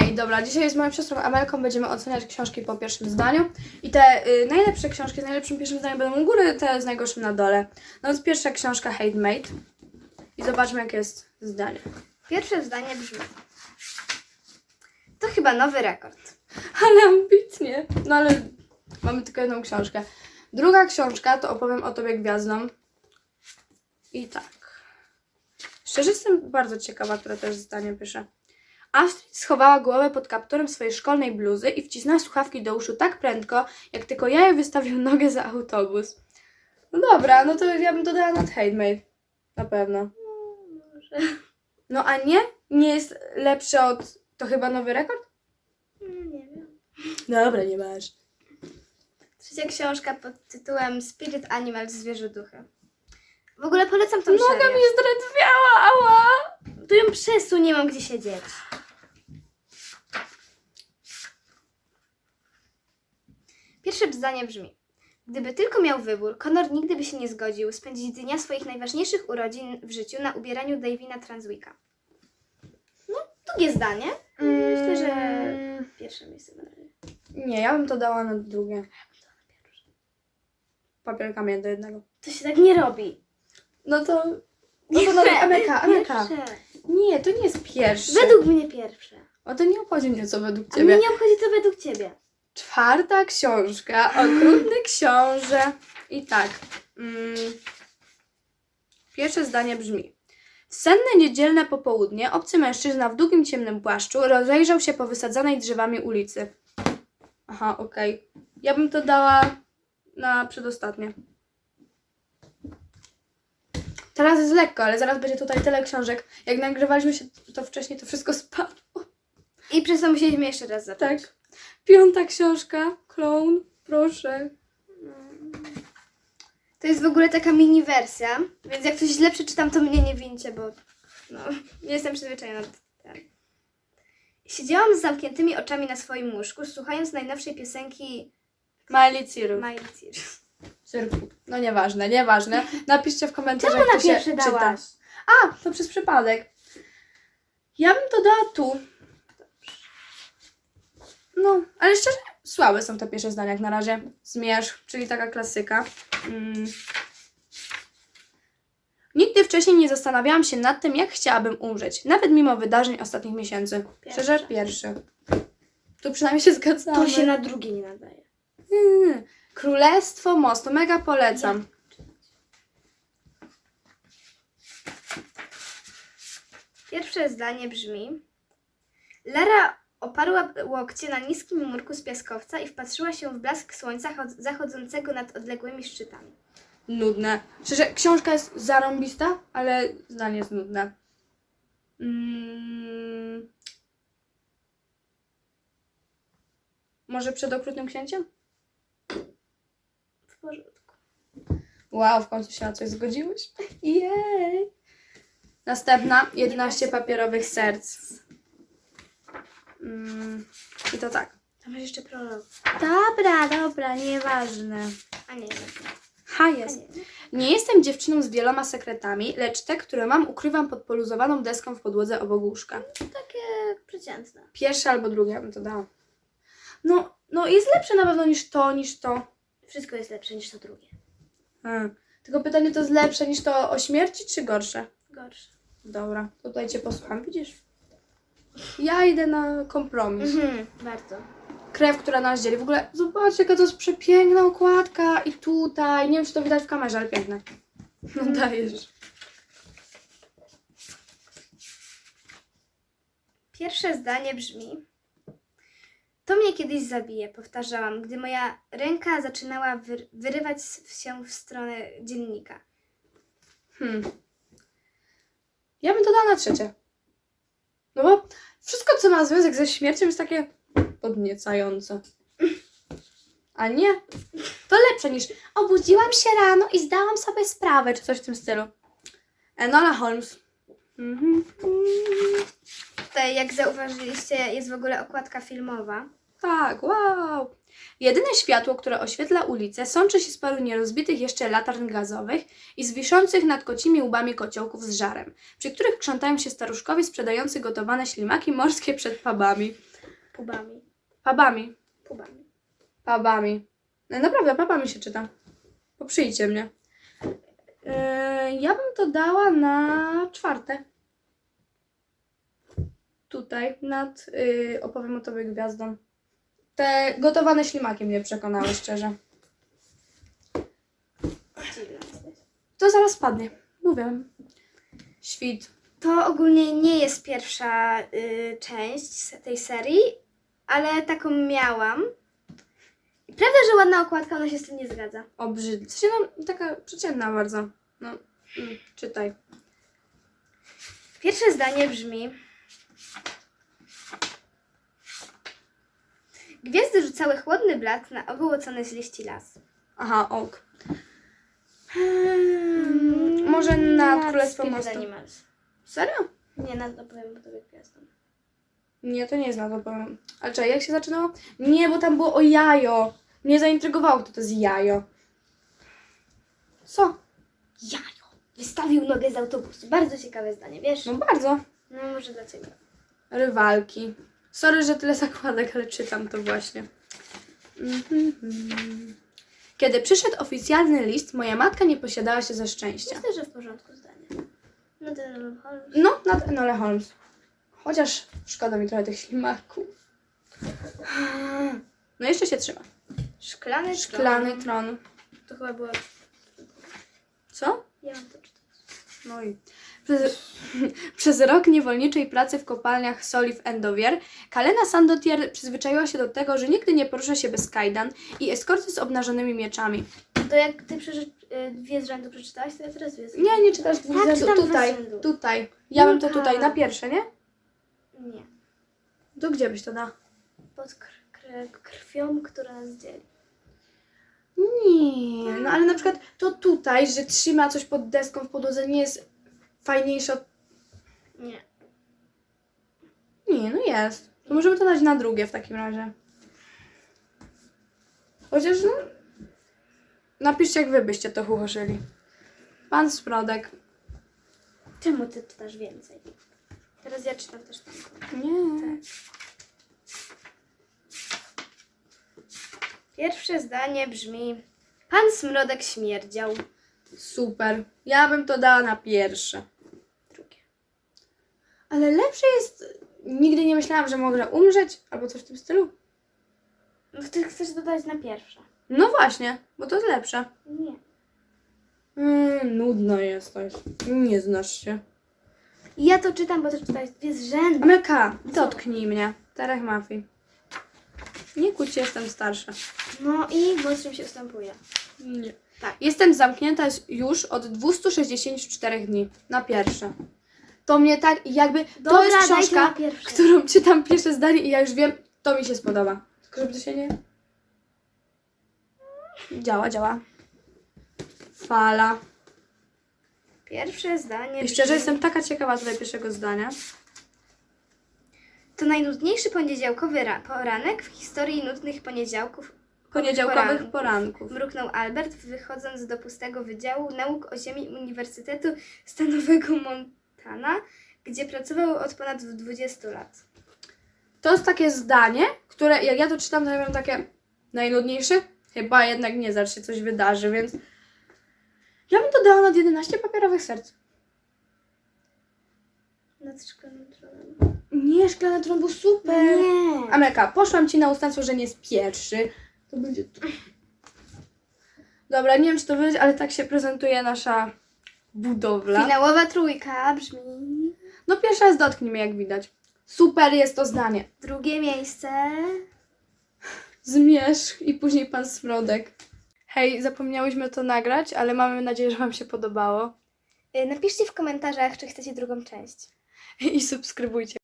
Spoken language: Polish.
Ej, dobra, dzisiaj z moją siostrą Amelką będziemy oceniać książki po pierwszym zdaniu. I te y, najlepsze książki z najlepszym pierwszym zdaniem będą u góry, te z najgorszym na dole. No więc pierwsza książka Handmade. I zobaczmy, jakie jest zdanie. Pierwsze zdanie brzmi. To chyba nowy rekord. Ale ambitnie. No ale mamy tylko jedną książkę. Druga książka to opowiem o tobie gwiazdą. I tak. Szczerze jestem bardzo ciekawa, które też zdanie pisze. Astrid schowała głowę pod kapturem swojej szkolnej bluzy i wcisnęła słuchawki do uszu tak prędko, jak tylko ja jej wystawił nogę za autobus. No dobra, no to ja bym dodała nad Handmade. Na pewno. No a nie? Nie jest lepszy od... To chyba nowy rekord? No, nie wiem. Dobra, nie masz. Trzecia książka pod tytułem Spirit Animals Zwierzę Duchy. W ogóle polecam tą Noga serię. mi zdrętwiała, ała! Tu ją przesuń, nie mam gdzie siedzieć. Pierwsze zdanie brzmi. Gdyby tylko miał wybór, Connor nigdy by się nie zgodził spędzić dnia swoich najważniejszych urodzin w życiu na ubieraniu Davina Transwicka. No, drugie zdanie. Myślę, że Mm, pierwsze miejsce na razie. Nie, ja bym to dała na drugie. Papier kamień do jednego. To się tak nie robi. No to... No to dobra, Ameryka, Ameryka. Pierwsze. Nie, to nie jest pierwsze. Według mnie pierwsze. O, to nie obchodzi mnie, co według A mnie ciebie. nie obchodzi to według ciebie. Czwarta książka, okrutny książę. I tak. Mm, pierwsze zdanie brzmi. W senne niedzielne popołudnie obcy mężczyzna w długim ciemnym płaszczu rozejrzał się po wysadzanej drzewami ulicy. Aha, okej. Ja bym to dała na przedostatnie. Teraz jest lekko, ale zaraz będzie tutaj tyle książek. Jak nagrywaliśmy się to wcześniej, to wszystko spadło. I przez to musieliśmy jeszcze raz zacząć. Tak. Piąta książka. Clown. Proszę. To jest w ogóle taka mini wersja, więc jak coś źle przeczytam, to mnie nie wincie, bo no, nie jestem przyzwyczajona do tego. Siedziałam z zamkniętymi oczami na swoim łóżku, słuchając najnowszej piosenki Miley Cyrus. Miley Cyrus. Cyrku. No nieważne, nieważne. Napiszcie w komentarzach, Czemu jak to się pierwsze czyta. dałaś? A, to przez przypadek. Ja bym to dała tu. No, ale szczerze, słabe są te pierwsze zdania jak na razie. Zmierzch, czyli taka klasyka. Mm. Nigdy wcześniej nie zastanawiałam się nad tym, jak chciałabym umrzeć, nawet mimo wydarzeń ostatnich miesięcy. Pierwsze. Szczerze, pierwszy. Tu przynajmniej się zgadzamy. To się na drugie nie nadaje. Mm. Królestwo Mostu, mega polecam. Pierwsze zdanie brzmi Lara oparła łokcie na niskim murku z piaskowca i wpatrzyła się w blask słońca chod- zachodzącego nad odległymi szczytami. Nudne. Szczerze, książka jest zarąbista, ale zdanie jest nudne. Mm. Może przed okrutnym księciem? W porządku. Wow, w końcu się na coś zgodziłeś. Jej! Następna, 11 papierowych serc. Mm. I to tak. Tam masz jeszcze prolog. Dobra, dobra, nieważne. A nie, nie. Ha, A jest. nie. Nie jestem dziewczyną z wieloma sekretami, lecz te, które mam, ukrywam pod poluzowaną deską w podłodze obok łóżka. Takie przeciętne. Pierwsze albo drugie bym to dała. No, no jest lepsze na pewno niż to, niż to. Wszystko jest lepsze niż to drugie. Hmm. Tylko pytanie, to jest lepsze niż to o śmierci, czy gorsze? Gorsze. Dobra, tutaj cię posłucham, widzisz? Ja idę na kompromis. Mhm, bardzo. Krew, która nas dzieli. W ogóle zobaczcie, jaka to jest przepiękna okładka. I tutaj, nie wiem, czy to widać w kamerze, ale piękne. No dajesz. Pierwsze zdanie brzmi To mnie kiedyś zabije, powtarzałam, gdy moja ręka zaczynała wyr- wyrywać się w stronę dziennika. Hmm. Ja bym to dała na trzecie. No bo wszystko, co ma związek ze śmiercią, jest takie podniecające. A nie? To lepsze niż obudziłam się rano i zdałam sobie sprawę, czy coś w tym stylu. Enola Holmes. Mhm. Tutaj, jak zauważyliście, jest w ogóle okładka filmowa. Tak, wow. Jedyne światło, które oświetla ulicę, sączy się z paru nierozbitych jeszcze latarń gazowych i z wiszących nad kocimi łbami kociołków z żarem, przy których krzątają się staruszkowie sprzedający gotowane ślimaki morskie przed pubami. Pubami. Pabami. Pubami. Pabami. No, naprawdę, pabami się czyta. Poprzyjcie mnie. Yy, ja bym to dała na czwarte. Tutaj, nad yy, opowiem o tobie gwiazdą. Te gotowane ślimaki mnie przekonały, szczerze. To zaraz spadnie. Mówię. Świt. To ogólnie nie jest pierwsza y, część tej serii, ale taką miałam. I prawda, że ładna okładka, ona się z tym nie zgadza. Obrzydliwa. W sensie, no, taka przeciętna bardzo. No, mm, czytaj. Pierwsze zdanie brzmi: Gwiazdy rzucały chłodny blat na owołocony z liści las. Aha, ok. Hmm, może nad Królestwo Spirit Mostu. Animals. Serio? Nie, nad opowiem tobie gwiazdą. Nie, to nie jest na to powiem. Ale czekaj, jak się zaczynało? Nie, bo tam było o jajo. Mnie zaintrygowało, kto to jest jajo. Co? Jajo. Wystawił nogę z autobusu. Bardzo ciekawe zdanie, wiesz? No bardzo. No może dla ciebie. Rywalki. Sorry, że tyle zakładek, ale czytam to właśnie. Mhm. Kiedy przyszedł oficjalny list, moja matka nie posiadała się ze szczęścia. Myślę, że w porządku zdanie. No to Holmes. No, nad Enole Holmes. Chociaż szkoda mi trochę tych ślimaków. No jeszcze się trzyma. Szklany, Szklany tron. tron. To chyba było... Co? Ja mam to czytać. No i przez, przez rok niewolniczej pracy w kopalniach soli w Endovier, Kalena Sandotier przyzwyczaiła się do tego, że nigdy nie porusza się bez kajdan i eskorty z obnażonymi mieczami. To jak ty przeczy... y, dwie z rzędu przeczytałaś, to ja teraz dwie z rzędu. Nie, nie czytasz dwóch Tak, rzędu. czytam dwa z Tutaj, rzędu. tutaj. Ja bym to tutaj, na pierwsze, nie? Nie. To gdzie byś to dała? Pod kr- kr- krwią, która nas dzieli. Nie, no ale na przykład to tutaj, że trzyma coś pod deską w podłodze nie jest fajniejsze od... Nie. Nie, no jest. To możemy to dać na drugie w takim razie. Chociaż no... Napiszcie jak wy byście to chuchoszyli. Pan Sprodek. Czemu ty czytasz więcej? Teraz ja czytam też tam. Nie. Pierwsze zdanie brzmi: Pan Smrodek śmierdział. Super. Ja bym to dała na pierwsze. Drugie. Ale lepsze jest... Nigdy nie myślałam, że mogę umrzeć, albo coś w tym stylu. No ty chcesz dodać na pierwsze. No właśnie, bo to jest lepsze. Nie. Mm, nudno jesteś. Nie znasz się. Ja to czytam, bo to czytałeś z rzędu. Amelka, dotknij mnie. Terech Mafii. Nie kłóć się, jestem starsza. No i mocnym się ustępuje. Nie. Tak. Jestem zamknięta już od 264 dni. Na pierwsze. To mnie tak jakby... to Dobra, jest książka, na pierwsze. którą czytam pierwsze zdanie i ja już wiem, to mi się spodoba. Tylko żeby to się nie... Działa, działa. Fala. Pierwsze zdanie. I szczerze brzmi, jestem taka ciekawa tutaj pierwszego zdania. To najnudniejszy poniedziałkowy ra- poranek w historii nudnych poniedziałków. Poniedziałkowych poranków. poranków. Mruknął Albert, wychodząc do pustego Wydziału Nauk o Ziemi Uniwersytetu Stanowego Montana, gdzie pracował od ponad 20 lat. To jest takie zdanie, które jak ja to czytam, to ja mam takie najnudniejsze. Chyba jednak nie, zaraz się coś wydarzy, więc ja bym to dała nad 11 papierowych serc. Nad szklanym tronem. Nie, szklany tron był super. Nie. Amelka, poszłam ci na ustępstwo, że nie jest pierwszy. To będzie tu. Dobra, nie wiem czy to będzie, ale tak się prezentuje nasza budowla. Finałowa trójka brzmi. No pierwsza jest dotknij mnie, jak widać. Super jest to zdanie. Drugie miejsce. Zmierzch i później pan Smrodek. Hej, zapomniałyśmy to nagrać, ale mamy nadzieję, że wam się podobało. Y, Napiszcie w komentarzach, czy chcecie drugą część. I subskrybujcie.